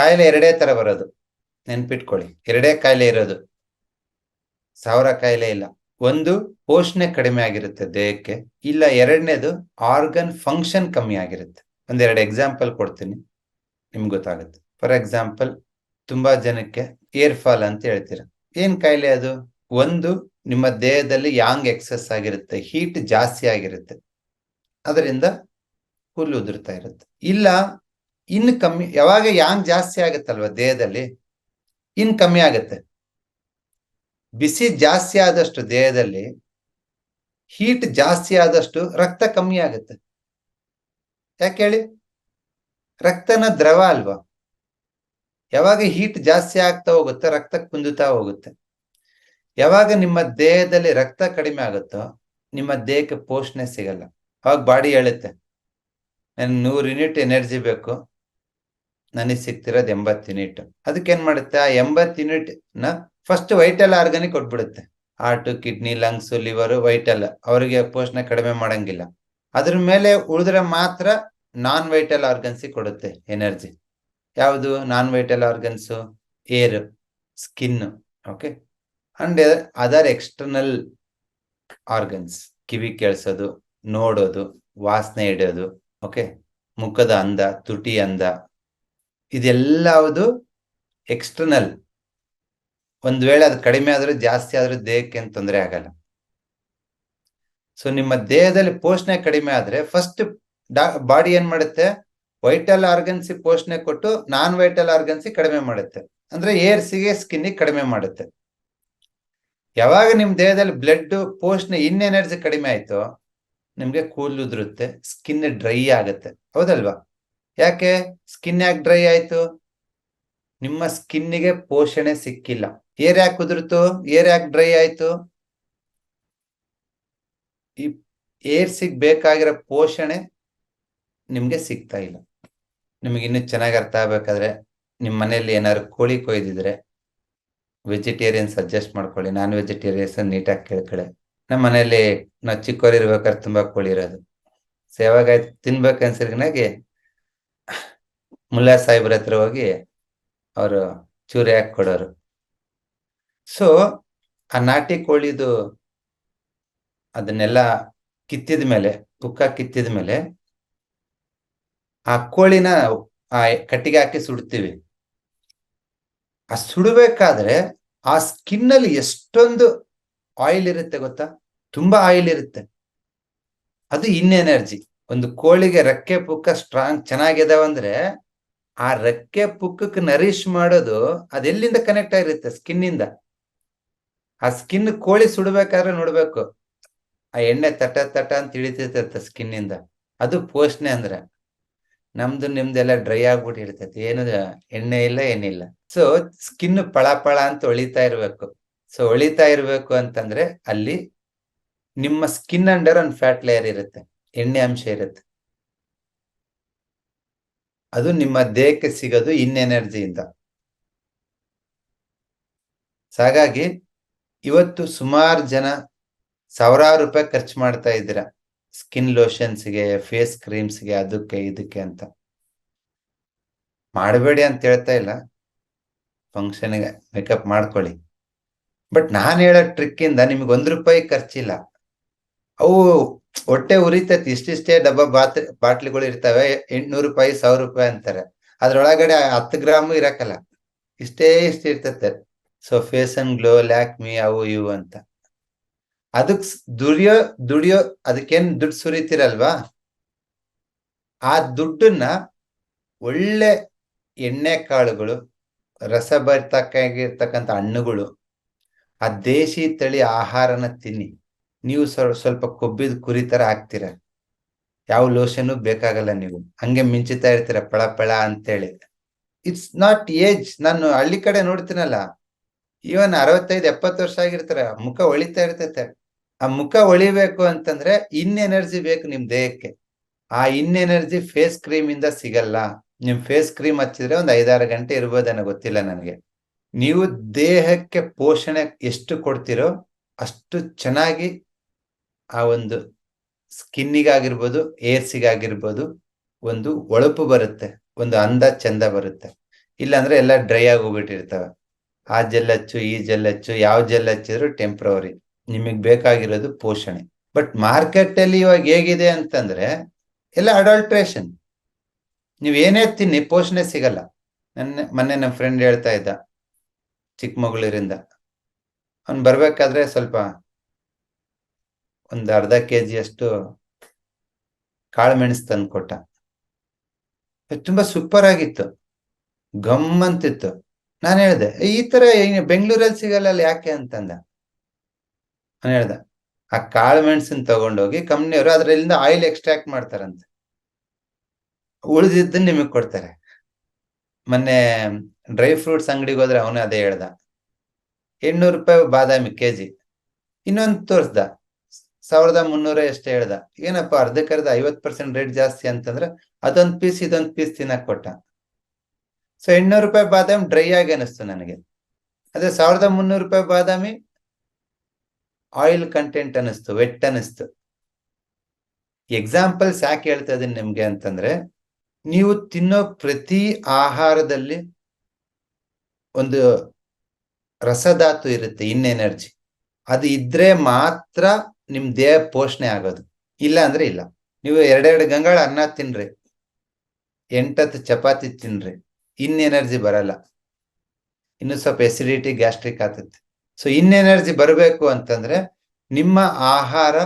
ಕಾಯಿಲೆ ಎರಡೇ ತರ ಬರೋದು. ನೆನ್ಪಿಟ್ಕೊಳ್ಳಿ. ಎರಡೇ ಕಾಯಿಲೆ ಇರೋದು. ಸಾವಿರ ಕಾಯಿಲೆ ಇಲ್ಲ. ಒಂದು ಪೋಷಣೆ ಕಡಿಮೆ ಆಗಿರುತ್ತೆ ದೇಹಕ್ಕೆ. ಇಲ್ಲ ಎರಡನೇದು ಆರ್ಗನ್ ಫಂಕ್ಷನ್ ಕಮ್ಮಿ ಆಗಿರುತ್ತೆ. ಒಂದೆರಡು ಎಕ್ಸಾಂಪಲ್ ಕೊಡ್ತೀನಿ. ನಿಮ್ಗೆ ಗೊತ್ತಾಗುತ್ತೆ. ಫಾರ್ ಎಕ್ಸಾಂಪಲ್ ತುಂಬಾ ಜನಕ್ಕೆ ಏರ್ ಫಾಲ್ ಅಂತ ಹೇಳ್ತೀರ. ಏನ್ ಕಾಯಿಲೆ ಅದು? ಒಂದು, ನಿಮ್ಮ ದೇಹದಲ್ಲಿ ಯಾಂಗ್ ಎಕ್ಸಸ್ ಆಗಿರುತ್ತೆ. ಹೀಟ್ ಜಾಸ್ತಿ ಆಗಿರುತ್ತೆ. ಅದರಿಂದ ಹುಲ್ಲು ಉದುರ್ತಾ ಇರುತ್ತೆ. ಇಲ್ಲ ಇನ್ನು ಕಮ್ಮಿ, ಯಾವಾಗ ಯಾಂಗ್ ಜಾಸ್ತಿ ಆಗುತ್ತಲ್ವ ದೇಹದಲ್ಲಿ? ಇನ್ ಕಮ್ಮಿ ಆಗುತ್ತೆ. ಬಿಸಿ ಜಾಸ್ತಿ ಆದಷ್ಟು ದೇಹದಲ್ಲಿ ಹೀಟ್ ಜಾಸ್ತಿ ಆದಷ್ಟು ರಕ್ತ ಕಮ್ಮಿ ಆಗುತ್ತೆ. ಯಾಕೆ ಹೇಳಿ? ರಕ್ತನ ದ್ರವ ಅಲ್ವಾ? ಯಾವಾಗ ಹೀಟ್ ಜಾಸ್ತಿ ಆಗ್ತಾ ಹೋಗುತ್ತೆ, ರಕ್ತ ಕುಂದುತ್ತಾ ಹೋಗುತ್ತೆ. ಯಾವಾಗ ನಿಮ್ಮ ದೇಹದಲ್ಲಿ ರಕ್ತ ಕಡಿಮೆ ಆಗುತ್ತೋ, ನಿಮ್ಮ ದೇಹಕ್ಕೆ ಪೋಷಣೆ ಸಿಗಲ್ಲ. ಅವಾಗ ಬಾಡಿ ಹೇಳುತ್ತೆ ನೂರು ಯೂನಿಟ್ ಎನರ್ಜಿ ಬೇಕು. ನನಗೆ ಸಿಗ್ತಿರೋದು ಎಂಬತ್ತು ಯೂನಿಟ್. ಅದಕ್ಕೆ ಏನ್ ಮಾಡುತ್ತೆ? ಆ ಎಂಬತ್ತು ಯೂನಿಟ್ನ first vital organ ಕೊಟ್ಬಿಡುತ್ತೆ. Heart kidney lungs liver vital ಅವರಿಗೆ ಪೋಷಣೆ ಕಡಿಮೆ ಮಾಡಂಗಿಲ್ಲ. ಅದ್ರ ಮೇಲೆ ಉಳಿದ್ರೆ ಮಾತ್ರ ನಾನ್ ವೈಟಲ್ ಆರ್ಗನ್ಸ್ ಕೊಡುತ್ತೆ ಎನರ್ಜಿ ಯಾವುದು? Non vital organs hair skin okay and other external organs ಕಿವಿ ಕೇಳಿಸೋದು, ನೋಡೋದು, ವಾಸನೆ ಹಿಡಿಯೋದು ಓಕೆ ಮುಖದ ಅಂದ, ತುಟಿ ಅಂದ ಇದೆಲ್ಲವುದು ಎಕ್ಸ್ಟರ್ನಲ್ ಒಂದು ವೇಳೆ ಅದು ಕಡಿಮೆ ಆದ್ರೆ ಜಾಸ್ತಿ ಆದ್ರೆ ದೇಹಕ್ಕೆ ಏನು ತೊಂದರೆ ಆಗಲ್ಲ. ಸೊ ನಿಮ್ಮ ದೇಹದಲ್ಲಿ ಪೋಷಣೆ ಕಡಿಮೆ ಆದ್ರೆ ಫಸ್ಟ್ ಬಾಡಿ ಏನ್ ಮಾಡುತ್ತೆ? ವೈಟಲ್ ಆರ್ಗನ್ಸಿ ಪೋಷಣೆ ಕೊಟ್ಟು ನಾನ್ ವೈಟಲ್ ಆರ್ಗನ್ಸಿ ಕಡಿಮೆ ಮಾಡುತ್ತೆ. ಅಂದ್ರೆ ಏರ್ಸಿಗೆ ಸ್ಕಿನ್ನಿಗೆ ಕಡಿಮೆ ಮಾಡುತ್ತೆ. ಯಾವಾಗ ನಿಮ್ಮ ದೇಹದಲ್ಲಿ ಬ್ಲಡ್ ಪೋಷಣೆ ಇನ್ ಎನರ್ಜಿ ಕಡಿಮೆ ಆಯ್ತು, ನಿಮ್ಗೆ ಕೂದಲು ಉದುರುತ್ತೆ ಸ್ಕಿನ್ ಡ್ರೈ ಆಗುತ್ತೆ. ಹೌದಲ್ವಾ? ಯಾಕೆ? ಸ್ಕಿನ್ ಯಾಕೆ ಡ್ರೈ ಆಯ್ತು? ನಿಮ್ಮ ಸ್ಕಿನ್ನಿಗೆ ಪೋಷಣೆ ಸಿಕ್ಕಿಲ್ಲ. ಏರ್ ಯಾಕೆ ಕುದುರ್ತು ಏರ್ ಯಾಕೆ ಡ್ರೈ ಆಯ್ತು? ಈ ಏರ್ ಬೇಕಾಗಿರೋ ಪೋಷಣೆ ನಿಮ್ಗೆ ಸಿಗ್ತಾ ಇಲ್ಲ. ನಿಮ್ಗೆ ಇನ್ನೂ ಚೆನ್ನಾಗಿ ಅರ್ಥ ಆಗ್ಬೇಕಾದ್ರೆ ನಿಮ್ ಮನೆಯಲ್ಲಿ ಏನಾದ್ರು ಕೋಳಿ ಕೊಯ್ದಿದ್ರೆ ವೆಜಿಟೇರಿಯನ್ ಸಜೆಸ್ಟ್ ಮಾಡ್ಕೊಳ್ಳಿ. ನಾನ್ ವೆಜಿಟೇರಿಯನ್ಸ್ ನೀಟಾಗಿ ಕೇಳ್ಕೊಳ್ಳಿ ನಮ್ಮ ಮನೆಯಲ್ಲಿ ನಾವು ಚಿಕ್ಕವ್ರು ಇರ್ಬೇಕಾದ್ರೆ ತುಂಬಾ ಕೋಳಿ ಇರೋದು. ಸೊ ಯಾವಾಗ ತಿನ್ಬೇಕನ್ಸಿರ್ನಾಗೆ ಮುಲ್ಲಾ ಸಾಹೇಬ್ರ ಹತ್ರ ಹೋಗಿ ಅವರು ಚೂರಿ ಹಾಕಿ ಕೊಡೋರು. ಸೊ ಆ ನಾಟಿ ಕೋಳಿದು ಅದನ್ನೆಲ್ಲ ಕಿತ್ತಿದ ಮೇಲೆ ಪುಕ್ಕ ಕಿತ್ತಿದ ಮೇಲೆ ಆ ಕೋಳಿನ ಆ ಕಟ್ಟಿಗೆ ಹಾಕಿ ಸುಡ್ತೀವಿ. ಆ ಸುಡಬೇಕಾದ್ರೆ ಆ ಸ್ಕಿನ್ ಅಲ್ಲಿ ಎಷ್ಟೊಂದು ಆಯಿಲ್ ಇರುತ್ತೆ ಗೊತ್ತಾ? ತುಂಬಾ ಆಯಿಲ್ ಇರುತ್ತೆ. ಅದು ಇನ್ ಎನರ್ಜಿ. ಒಂದು ಕೋಳಿಗೆ ರೆಕ್ಕೆ ಪುಕ್ಕ ಸ್ಟ್ರಾಂಗ್ ಚೆನ್ನಾಗಿದಾವಂದ್ರೆ ಆ ರೆಕ್ಕೆ ಪುಕ್ಕಕ್ಕೆ ನರಿಶ್ ಮಾಡೋದು ಅದೆಲ್ಲಿಂದ ಕನೆಕ್ಟ್ ಆಗಿರುತ್ತೆ? ಸ್ಕಿನ್ ಇಂದ. ಆ ಸ್ಕಿನ್ ಕೋಳಿ ಸುಡ್ಬೇಕಾದ್ರೆ ನೋಡ್ಬೇಕು. ಆ ಎಣ್ಣೆ ತಟ ತಟ ಅಂತ ಇಳಿತಿರ್ತೈತೆ ಸ್ಕಿನ್ ಇಂದ. ಅದು ಪೋಷಣೆ ಅಂದ್ರೆ. ನಮ್ದು ನಿಮ್ದೆಲ್ಲ ಡ್ರೈ ಆಗ್ಬಿಟ್ಟು ಏನು ಎಣ್ಣೆ ಇಲ್ಲ, ಏನಿಲ್ಲ. ಸೊ ಸ್ಕಿನ್ ಪಳ ಪಳ ಅಂತ ಒಳಿತಾ ಇರ್ಬೇಕು. ಸೊ ಒಳಿತಾ ಇರ್ಬೇಕು ಅಂತಂದ್ರೆ ಅಲ್ಲಿ ನಿಮ್ಮ ಸ್ಕಿನ್ ಅಂಡರ್ ಒಂದು ಫ್ಯಾಟ್ ಲೇಯರ್ ಇರುತ್ತೆ. ಎಣ್ಣೆ ಅಂಶ ಇರುತ್ತೆ. ಅದು ನಿಮ್ಮ ದೇಹಕ್ಕೆ ಸಿಗೋದು ಇನ್ ಎನರ್ಜಿಯಿಂದ ಹಾಗಾಗಿ ಇವತ್ತು ಸುಮಾರು ಜನ ಸಾವಿರಾರು ರೂಪಾಯಿ ಖರ್ಚು ಮಾಡ್ತಾ ಇದ್ದೀರಾ. ಸ್ಕಿನ್ ಲೋಷನ್ಸ್ಗೆ ಫೇಸ್ ಕ್ರೀಮ್ಸ್ಗೆ ಅದಕ್ಕೆ, ಇದಕ್ಕೆ ಅಂತ. ಮಾಡಬೇಡಿ ಅಂತ ಹೇಳ್ತಾ ಇಲ್ಲ. ಫಂಕ್ಷನ್ಗೆ ಮೇಕಪ್ ಮಾಡ್ಕೊಳ್ಳಿ. ಬಟ್ ನಾನು ಹೇಳೋ ಟ್ರಿಕ್ಕಿಂದ ನಿಮ್ಗೆ ಒಂದ್ ರೂಪಾಯಿ ಖರ್ಚಿಲ್ಲ. ಅವು ಹೊಟ್ಟೆ ಉರಿತೈತಿ ಇಷ್ಟಿಷ್ಟೇ ಡಬ್ಬ ಬಾತ್ ಬಾಟ್ಲಿಗಳು ಇರ್ತವೆ, ಎಂಟ್ನೂರು ರೂಪಾಯಿ, ಸಾವಿರ ರೂಪಾಯಿ ಅಂತಾರೆ. ಅದ್ರೊಳಗಡೆ ಹತ್ತು ಗ್ರಾಮ್ ಇರಕಲ್ಲ ಇಷ್ಟೇ ಇಷ್ಟ ಇರ್ತತೆ. So face and glow Lakme ಅವು ಇವು ಅಂತ. ಅದಕ್ ದುಡಿಯೋ ದುಡಿಯೋ, ಅದಕ್ಕೇನ್ ದುಡ್ಡು ಸುರಿತಿರಲ್ವಾ? ಆ ದುಡ್ಡನ್ನ ಒಳ್ಳೆ ಎಣ್ಣೆ ಕಾಳುಗಳು, ರಸಭರಿತಕ್ಕಾಗಿರ್ತಕ್ಕಂಥ ಹಣ್ಣುಗಳು, ಆ ದೇಶಿ ತಳಿ ಆಹಾರನ ತಿನ್ನಿ. ನೀವು ಸ್ವಲ್ಪ ಕೊಬ್ಬಿದ ಕುರಿ ತರ ಹಾಕ್ತೀರ ಯಾವ ಲೋಷನ್ ಬೇಕಾಗಲ್ಲ ನೀವು. ಹಂಗೆ ಮಿಂಚಿತಾ ಇರ್ತೀರ ಪಳ ಪಳ ಅಂತೇಳಿ. ಇಟ್ಸ್ ನಾಟ್ ಏಜ್ ನಾನು ಹಳ್ಳಿ ಕಡೆ ನೋಡ್ತೀನಲ್ಲ. ಈವನ್ ಅರವತ್ತೈದು, ಎಪ್ಪತ್ತು ವರ್ಷ ಆಗಿರ್ತಾರ. ಮುಖ ಹೊಳಿತಾ ಇರ್ತೈತೆ. ಆ ಮುಖ ಹೊಳಿಬೇಕು ಅಂತಂದ್ರೆ ಇನ್ ಎನರ್ಜಿ ಬೇಕು ನಿಮ್ ದೇಹಕ್ಕೆ. ಆ ಇನ್ ಎನರ್ಜಿ ಫೇಸ್ ಕ್ರೀಮ್ ಇಂದ ಸಿಗಲ್ಲ. ನಿಮ್ ಫೇಸ್ ಕ್ರೀಮ್ ಹಚ್ಚಿದ್ರೆ ಒಂದ್ ಐದಾರು ಗಂಟೆ ಇರ್ಬೋದೇನೋ ಗೊತ್ತಿಲ್ಲ ನನಗೆ. ನೀವು ದೇಹಕ್ಕೆ ಪೋಷಣೆ ಎಷ್ಟು ಕೊಡ್ತೀರೋ ಅಷ್ಟು ಚೆನ್ನಾಗಿ ಆ ಒಂದು ಸ್ಕಿನ್ನಿಗಾಗಿರ್ಬೋದು, ಏರ್ಸಿಗಾಗಿರ್ಬೋದು ಒಂದು ಒಳಪು ಬರುತ್ತೆ, ಒಂದು ಅಂದ ಚಂದ ಬರುತ್ತೆ. ಇಲ್ಲಾಂದ್ರೆ ಎಲ್ಲ ಡ್ರೈ ಆಗಿ ಹೋಗ್ಬಿಟ್ಟಿರ್ತವೆ ಆ ಜೆಲ್ ಹಚ್ಚು, ಈ ಜೆಲ್ ಹಚ್ಚು, ಯಾವ ಜೆಲ್ ಹಚ್ಚಿದ್ರು ಟೆಂಪ್ರವರಿ. ನಿಮಗೆ ಬೇಕಾಗಿರೋದು ಪೋಷಣೆ. ಬಟ್ ಮಾರ್ಕೆಟ್ ಅಲ್ಲಿ ಇವಾಗ ಹೇಗಿದೆ ಅಂತಂದ್ರೆ, ಎಲ್ಲ ಅಡಲ್ಟ್ರೇಷನ್. ನೀವ್ ಏನೇ ತಿನ್ನಿ, ಪೋಷಣೆ ಸಿಗಲ್ಲ. ನನ್ನ, ಮೊನ್ನೆ ನಮ್ಮ ಫ್ರೆಂಡ್ ಹೇಳ್ತಾ ಇದ್ದ ಚಿಕ್ಕಮಗಳೂರಿಂದ ಅವ್ನು ಬರ್ಬೇಕಾದ್ರೆ ಸ್ವಲ್ಪ ಒಂದು ಅರ್ಧ ಕೆ ಜಿಯಷ್ಟು ಅಷ್ಟು ಕಾಳು ಮೆಣಸು ತಂದು ಕೊಟ್ಟ. ತುಂಬಾ ಸೂಪರ್ ಆಗಿತ್ತು. ಗಮ್ ಅಂತಿತ್ತು. ನಾನು ಹೇಳ್ದೆ ಈ ತರ ಬೆಂಗಳೂರಲ್ಲಿ ಸಿಗಲ್ಲ ಅಲ್ಲಿ ಯಾಕೆ? ಅಂತಂದ. ನಾನು ಹೇಳ್ದೆ, ಆ ಕಾಳು ಮೆಣಸನ್ನ ತಗೊಂಡೋಗಿ ಕಂಪ್ನಿಯವರು ಅದರಲ್ಲಿಂದ ಆಯಿಲ್ ಎಕ್ಸ್ಟ್ರಾಕ್ಟ್ ಮಾಡ್ತಾರಂತೆ. ಉಳಿದಿದ್ದನ್ನ ನಿಮಗೆ ಕೊಡ್ತಾರೆ. ಮೊನ್ನೆ ಡ್ರೈ ಫ್ರೂಟ್ಸ್ ಅಂಗಡಿಗೆ ಹೋದ್ರೆ ಅವನೇ ಅದೇ ಹೇಳ್ದ, ಎಂಟ್ನೂರು ರೂಪಾಯಿ ಬಾದಾಮಿ ಕೆಜಿ, ಇನ್ನೊಂದು ತೋರ್ಸ್ದ. ಸಾವಿರದ ಮುನ್ನೂರ ಎಷ್ಟು ಹೇಳ್ದ. ಏನಪ್ಪ ಅರ್ಧಕ್ಕರ್ಧ ಐವತ್ ಪರ್ಸೆಂಟ್ ರೇಟ್ ಜಾಸ್ತಿ ಅಂತಂದ್ರೆ ಅದೊಂದ್ ಪೀಸ್ ಇದೊಂದ್ ಪೀಸ್ ತಿನ್ನಕ್ ಕೊಟ್ಟ. ಸೊ ಎಂಟ್ನೂರು ರೂಪಾಯಿ ಬಾದಾಮಿ ಡ್ರೈ ಆಗಿ ಅನಿಸ್ತು ನನಗೆ. ಅದೇ ಸಾವಿರದ ಮುನ್ನೂರು ರೂಪಾಯಿ ಬಾದಾಮಿ ಆಯಿಲ್ ಕಂಟೆಂಟ್ ಅನಿಸ್ತು ವೆಟ್ ಅನಿಸ್ತು ಎಕ್ಸಾಂಪಲ್ಸ್ ಯಾಕೆ ಹೇಳ್ತಾ ಇದೀನಿ ನಿಮ್ಗೆ ಅಂತಂದ್ರೆ, ನೀವು ತಿನ್ನೋ ಪ್ರತಿ ಆಹಾರದಲ್ಲಿ ಒಂದು ರಸಧಾತು ಇರುತ್ತೆ, ಇನ್ ಎನರ್ಜಿ ಅದು ಇದ್ರೆ ಮಾತ್ರ ನಿಮ್ ದೇಹ ಪೋಷಣೆ ಆಗೋದು. ಇಲ್ಲ ಅಂದ್ರೆ ಇಲ್ಲ. ನೀವು ಎರಡೆರಡು ಗಂಗಾಳ ಅನ್ನ ತಿನ್ರಿ. ಎಂಟತ್ತು ಚಪಾತಿ ತಿನ್ರಿ. ಇನ್ ಎನರ್ಜಿ ಬರಲ್ಲ. ಇನ್ನು ಸ್ವಲ್ಪ ಎಸಿಡಿಟಿ ಗ್ಯಾಸ್ಟ್ರಿಕ್ ಆಗ್ತದೆ ಸೊ ಇನ್ ಎನರ್ಜಿ ಬರಬೇಕು ಅಂತಂದ್ರೆ ನಿಮ್ಮ ಆಹಾರ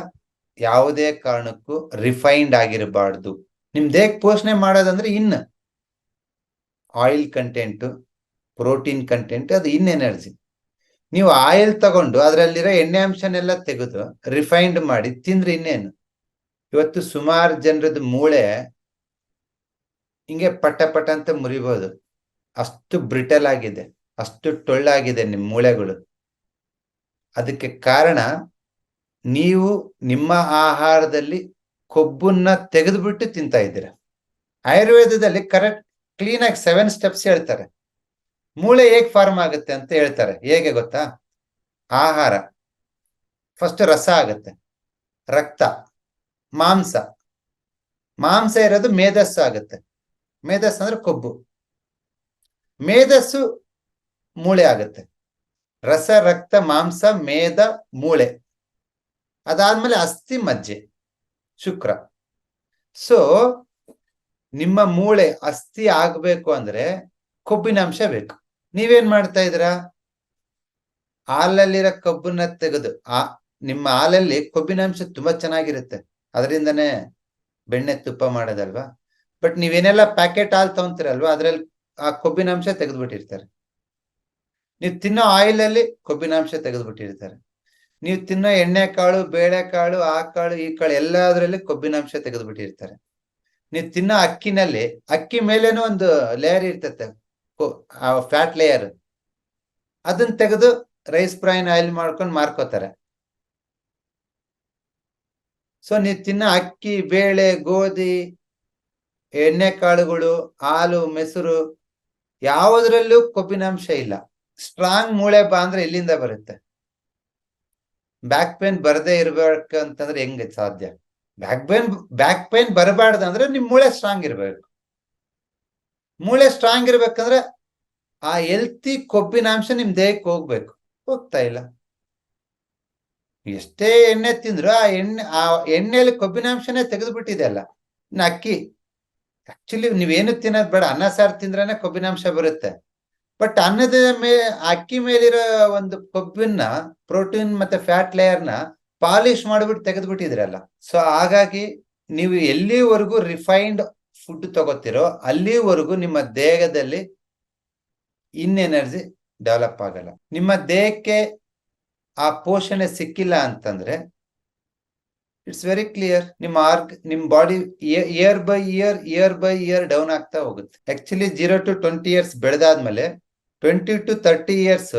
ಯಾವುದೇ ಕಾರಣಕ್ಕೂ ರಿಫೈನ್ಡ್ ಆಗಿರಬಾರ್ದು. ನಿಮ್ ದೇಹಕ್ಕೆ ಪೋಷಣೆ ಮಾಡೋದಂದ್ರೆ in. Oil content protein content ಅದು ಇನ್ ಎನರ್ಜಿ. ನೀವು ಆಯಿಲ್ ತಗೊಂಡು ಅದರಲ್ಲಿರೋ ಎಣ್ಣೆ ಅಂಶನೆಲ್ಲ ತೆಗೆದು ರಿಫೈನ್ಡ್ ಮಾಡಿ ತಿಂದ್ರೆ ಇನ್ನೇನು? ಇವತ್ತು ಸುಮಾರು ಜನರದ ಮೂಳೆ ಹಿಂಗೆ ಪಟ ಪಟ ಅಂತ ಮುರಿಬಹುದು ಅಷ್ಟು ಬ್ರಿಟಲ್ ಆಗಿದೆ. ಅಷ್ಟು ಟೊಳ್ಳಾಗಿದೆ ನಿಮ್ಮ ಮೂಳೆಗಳು. ಅದಕ್ಕೆ ಕಾರಣ ನೀವು ನಿಮ್ಮ ಆಹಾರದಲ್ಲಿ ಕೊಬ್ಬನ್ನ ತೆಗೆದುಬಿಟ್ಟು ತಿಂತಾ ಇದ್ದೀರ. ಆಯುರ್ವೇದದಲ್ಲಿ ಕರೆಕ್ಟ್ ಕ್ಲೀನ್ ಆಗಿ ಸೆವೆನ್ ಸ್ಟೆಪ್ಸ್ ಹೇಳ್ತಾರೆ. ಮೂಳೆ ಹೇಗೆ ಫಾರ್ಮ್ ಆಗುತ್ತೆ ಅಂತ ಹೇಳ್ತಾರೆ. ಹೇಗೆ ಗೊತ್ತಾ? ಆಹಾರ. ಫಸ್ಟ್ ರಸ ಆಗುತ್ತೆ. ರಕ್ತ. ಮಾಂಸ. ಮಾಂಸ ಇರೋದು ಮೇಧಸ್ಸು ಆಗುತ್ತೆ. ಮೇಧಸ್ಸು ಅಂದ್ರೆ ಕೊಬ್ಬು. ಮೇಧಸ್ಸು ಮೂಳೆ ಆಗುತ್ತೆ. ರಸ, ರಕ್ತ, ಮಾಂಸ, ಮೇಧ, ಮೂಳೆ. ಅದಾದ್ಮೇಲೆ ಅಸ್ಥಿ, ಮಜ್ಜೆ, ಶುಕ್ರ. ಸೊ ನಿಮ್ಮ ಮೂಳೆ ಅಸ್ಥಿ ಆಗ್ಬೇಕು ಅಂದ್ರೆ ಕೊಬ್ಬಿನಾಂಶ ಬೇಕು. ನೀವೇನ್ ಮಾಡ್ತಾ ಇದ್ದೀರಾ? ಹಾಲಲ್ಲಿರೋ ಕಬ್ಬನ್ನ ತೆಗೆದು, ಆ, ನಿಮ್ಮ ಹಾಲಲ್ಲಿ ಕೊಬ್ಬಿನಾಂಶ ತುಂಬಾ ಚೆನ್ನಾಗಿರುತ್ತೆ. ಅದರಿಂದನೇ ಬೆಣ್ಣೆ ತುಪ್ಪ ಮಾಡೋದಲ್ವಾ? ಬಟ್ ನೀವೇನೆಲ್ಲ ಪ್ಯಾಕೆಟ್ ಹಾಲು ತಗೊಂತೀರಲ್ವಾ? ಅದ್ರಲ್ಲಿ ಆ ಕೊಬ್ಬಿನಾಂಶ ತೆಗೆದ್ಬಿಟ್ಟಿರ್ತಾರೆ. ನೀವು ತಿನ್ನೋ ಆಯಿಲ್ ಅಲ್ಲಿ ಕೊಬ್ಬಿನಾಂಶ ತೆಗೆದ್ಬಿಟ್ಟಿರ್ತಾರೆ. ನೀವು ತಿನ್ನೋ ಎಣ್ಣೆ ಕಾಳು, ಬೇಳೆ ಕಾಳು, ಆ ಕಾಳು, ಈ ಕಾಳು ಎಲ್ಲದರಲ್ಲಿ ಕೊಬ್ಬಿನಾಂಶ ತೆಗೆದ್ಬಿಟ್ಟಿರ್ತಾರೆ. ನೀವು ತಿನ್ನೋ ಅಕ್ಕಿನಲ್ಲಿ, ಅಕ್ಕಿ ಮೇಲೇನೂ ಒಂದು ಲೇಯರ್ ಇರ್ತತೆ. ಫ್ಯಾಟ್ ಲೇಯರ್ ಅದನ್ನ ತೆಗೆದು ರೈಸ್ ಬ್ರೈನ್ ಆಯಿಲ್ ಮಾಡ್ಕೊಂಡು ಮಾರ್ಕೋತಾರೆ. ಸೊ ನೀವು ತಿನ್ನೋ ಅಕ್ಕಿ, ಬೇಳೆ, ಗೋಧಿ, ಎಣ್ಣೆ ಕಾಳುಗಳು, ಹಾಲು, ಮೊಸರು ಯಾವುದ್ರಲ್ಲೂ ಕೊಬ್ಬಿನಾಂಶ ಇಲ್ಲ. ಸ್ಟ್ರಾಂಗ್ ಮೂಳೆ ಬಾ ಅಂದ್ರೆ ಎಲ್ಲಿಂದ ಬರುತ್ತೆ. ಬ್ಯಾಕ್ ಪೇನ್ ಬರದೇ ಇರ್ಬೇಕು ಅಂತಂದ್ರೆ ಹೆಂಗ್ ಸಾಧ್ಯ? ಬ್ಯಾಕ್ ಪೇನ್ ಬ್ಯಾಕ್ ಪೇನ್ ಬರಬಾರ್ದಂದ್ರೆ ನಿಮ್ ಮೂಳೆ ಸ್ಟ್ರಾಂಗ್ ಇರ್ಬೇಕು. ಮೂಳೆ ಸ್ಟ್ರಾಂಗ್ ಇರ್ಬೇಕಂದ್ರೆ ಆ ಎಲ್ತಿ ಕೊಬ್ಬಿನಾಂಶ ನಿಮ್ ದೇಹಕ್ಕೆ ಹೋಗ್ಬೇಕು. ಹೋಗ್ತಾ ಇಲ್ಲ. ಎಷ್ಟೇ ಎಣ್ಣೆ ತಿಂದ್ರು ಆ ಎಣ್ಣೆ, ಆ ಎಣ್ಣೆಯಲ್ಲಿ ಕೊಬ್ಬಿನಾಂಶನೇ ತೆಗೆದುಬಿಟ್ಟಿದೆ ಅಲ್ಲ. ಅಕ್ಕಿ ಆಕ್ಚುಲಿ ನೀವೇನು ತಿನ್ನೋದು ಬೇಡ. ಅನ್ನ, ಸಾರು ತಿಂದ್ರೇನೆ ಕೊಬ್ಬಿನಾಂಶ ಬರುತ್ತೆ. ಬಟ್ ಅನ್ನದ ಮೇ, ಅಕ್ಕಿ ಮೇಲಿರೋ ಒಂದು ಕೊಬ್ಬಿನ ಪ್ರೋಟೀನ್ ಮತ್ತೆ ಫ್ಯಾಟ್ ಲೇಯರ್ನ ಪಾಲಿಶ್ ಮಾಡಿಬಿಟ್ಟು ತೆಗೆದ್ಬಿಟ್ಟಿದ್ರಲ್ಲ. ಸೊ ಹಾಗಾಗಿ ನೀವು ಎಲ್ಲಿವರೆಗೂ ರಿಫೈನ್ಡ್ ಫುಡ್ ತಗೋತಿರೋ, ಅಲ್ಲಿವರೆಗೂ ನಿಮ್ಮ ದೇಹದಲ್ಲಿ ಇನ್ ಎನರ್ಜಿ ಡೆವಲಪ್ ಆಗಲ್ಲ. ನಿಮ್ಮ ದೇಹಕ್ಕೆ ಆ ಪೋಷಣೆ ಸಿಕ್ಕಿಲ್ಲ ಅಂತಂದ್ರೆ ಇಟ್ಸ್ ವೆರಿ ಕ್ಲಿಯರ್ ನಿಮ್ಮ ಆರ್ಗ್ ನಿಮ್ body year by year year by year down ಆಗ್ತಾ ಹೋಗುತ್ತೆ. Actually zero to twenty years ಬೆಳೆದಾದ್ಮೇಲೆ twenty to thirty years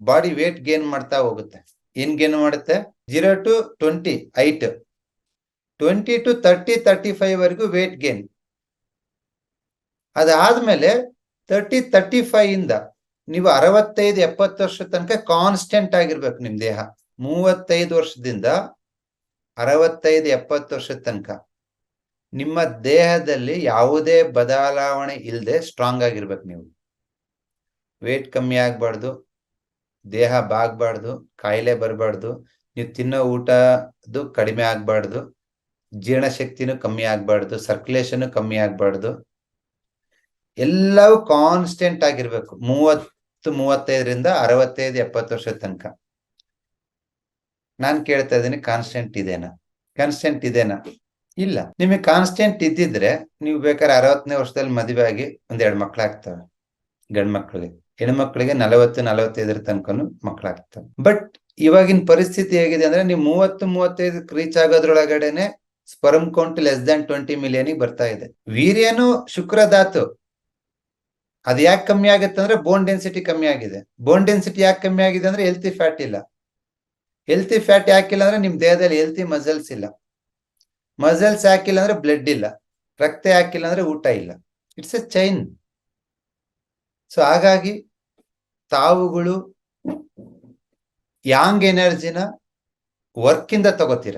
body weight gain ಮಾಡ್ತಾ ಹೋಗುತ್ತೆ. ಏನ್ ಗೇನ್ ಮಾಡುತ್ತೆ? Zero to twenty eight twenty to thirty thirty five ವರೆಗೂ ವೇಟ್ ಗೇನ್ ಅದಾದ್ಮೇಲೆ thirty thirty five ಇಂದ ನೀವು ಅರವತ್ತೈದು, ಎಪ್ಪತ್ತು ವರ್ಷ ತನಕ ಕಾನ್ಸ್ಟೆಂಟ್ ಆಗಿರ್ಬೇಕು ನಿಮ್ ದೇಹ. ಮೂವತ್ತೈದು ವರ್ಷದಿಂದ ಅರವತ್ತೈದು, ಎಪ್ಪತ್ತು ವರ್ಷದ ತನಕ ನಿಮ್ಮ ದೇಹದಲ್ಲಿ ಯಾವುದೇ ಬದಲಾವಣೆ ಇಲ್ಲದೆ ಸ್ಟ್ರಾಂಗ್ ಆಗಿರ್ಬೇಕು ನೀವು. ವೇಟ್ ಕಮ್ಮಿ ಆಗ್ಬಾರ್ದು, ದೇಹ ಬಾಗಬಾರ್ದು, ಕಾಯಿಲೆ ಬರಬಾರ್ದು, ನೀವು ತಿನ್ನೋ ಊಟದು ಕಡಿಮೆ ಆಗ್ಬಾರ್ದು. ಜೀರ್ಣಶಕ್ತಿನೂ ಕಮ್ಮಿ ಆಗ್ಬಾರ್ದು ಸರ್ಕ್ಯುಲೇಷನ್ ಕಮ್ಮಿ ಆಗ್ಬಾರ್ದು. ಎಲ್ಲವೂ ಕಾನ್ಸ್ಟೆಂಟ್ ಆಗಿರ್ಬೇಕು. ಮೂವತ್ತು, ಮೂವತ್ತೈದರಿಂದ ಅರವತ್ತೈದು, ಎಪ್ಪತ್ತು ವರ್ಷದ ತನಕ. ನಾನು ಕೇಳ್ತಾ ಇದ್ದೀನಿ ಕಾನ್ಸ್ಟೆಂಟ್ ಇದೇನಾ? ಕಾನ್ಸ್ಟೆಂಟ್ ಇದೇನಾ? ಇಲ್ಲ. ನಿಮಗೆ ಕಾನ್ಸ್ಟೆಂಟ್ ಇದ್ದಿದ್ರೆ ನೀವು ಬೇಕಾದ್ರೆ ಅರವತ್ತನೇ ವರ್ಷದಲ್ಲಿ ಮದುವೆ ಆಗಿ ಒಂದೆರಡು ಮಕ್ಕಳಾಗ್ತವೆ ಗಂಡ್ ಮಕ್ಳಿಗೆ. ಹೆಣ್ಮಕ್ಳಿಗೆ ನಲವತ್ತು, ನಲವತ್ತೈದರ ತನಕನು ಮಕ್ಕಳಾಗ್ತವೆ ಬಟ್ ಇವಾಗಿನ ಪರಿಸ್ಥಿತಿ ಹೇಗಿದೆ ಅಂದ್ರೆ ನೀವು ಮೂವತ್ತು ಮೂವತ್ತೈದು reach ಆಗೋದ್ರೊಳಗಡೆನೆ sperm count less than twenty million ಬರ್ತಾ ಇದೆ. ವೀರ್ಯನು ಶುಕ್ರಧಾತು ಅದು ಯಾಕೆ ಕಮ್ಮಿ ಆಗುತ್ತೆ ಅಂದ್ರೆ ಬೋನ್ ಡೆನ್ಸಿಟಿ ಕಮ್ಮಿ ಆಗಿದೆ. ಬೋನ್ ಡೆನ್ಸಿಟಿ ಯಾಕೆ ಕಮ್ಮಿ ಆಗಿದೆ ಅಂದ್ರೆ ಹೆಲ್ತಿ ಫ್ಯಾಟ್ ಇಲ್ಲ. ಹೆಲ್ತಿ ಫ್ಯಾಟ್ ಯಾಕಿಲ್ಲ ಅಂದ್ರೆ ನಿಮ್ ದೇಹದಲ್ಲಿ ಹೆಲ್ತಿ ಮಸಲ್ಸ್ ಇಲ್ಲ. ಮಸಲ್ಸ್ ಯಾಕಿಲ್ಲ ಅಂದ್ರೆ ಬ್ಲಡ್ ಇಲ್ಲ. ರಕ್ತ ಯಾಕಿಲ್ಲ ಅಂದ್ರೆ ಊಟ ಇಲ್ಲ. ಇಟ್ಸ್ ಎ ಚೈನ್ ಸೊ ಹಾಗಾಗಿ ತಾವುಗಳು ಯಾಂಗ್ ಎನರ್ಜಿನ ವರ್ಕಿಂದ ತಗೋತೀರ.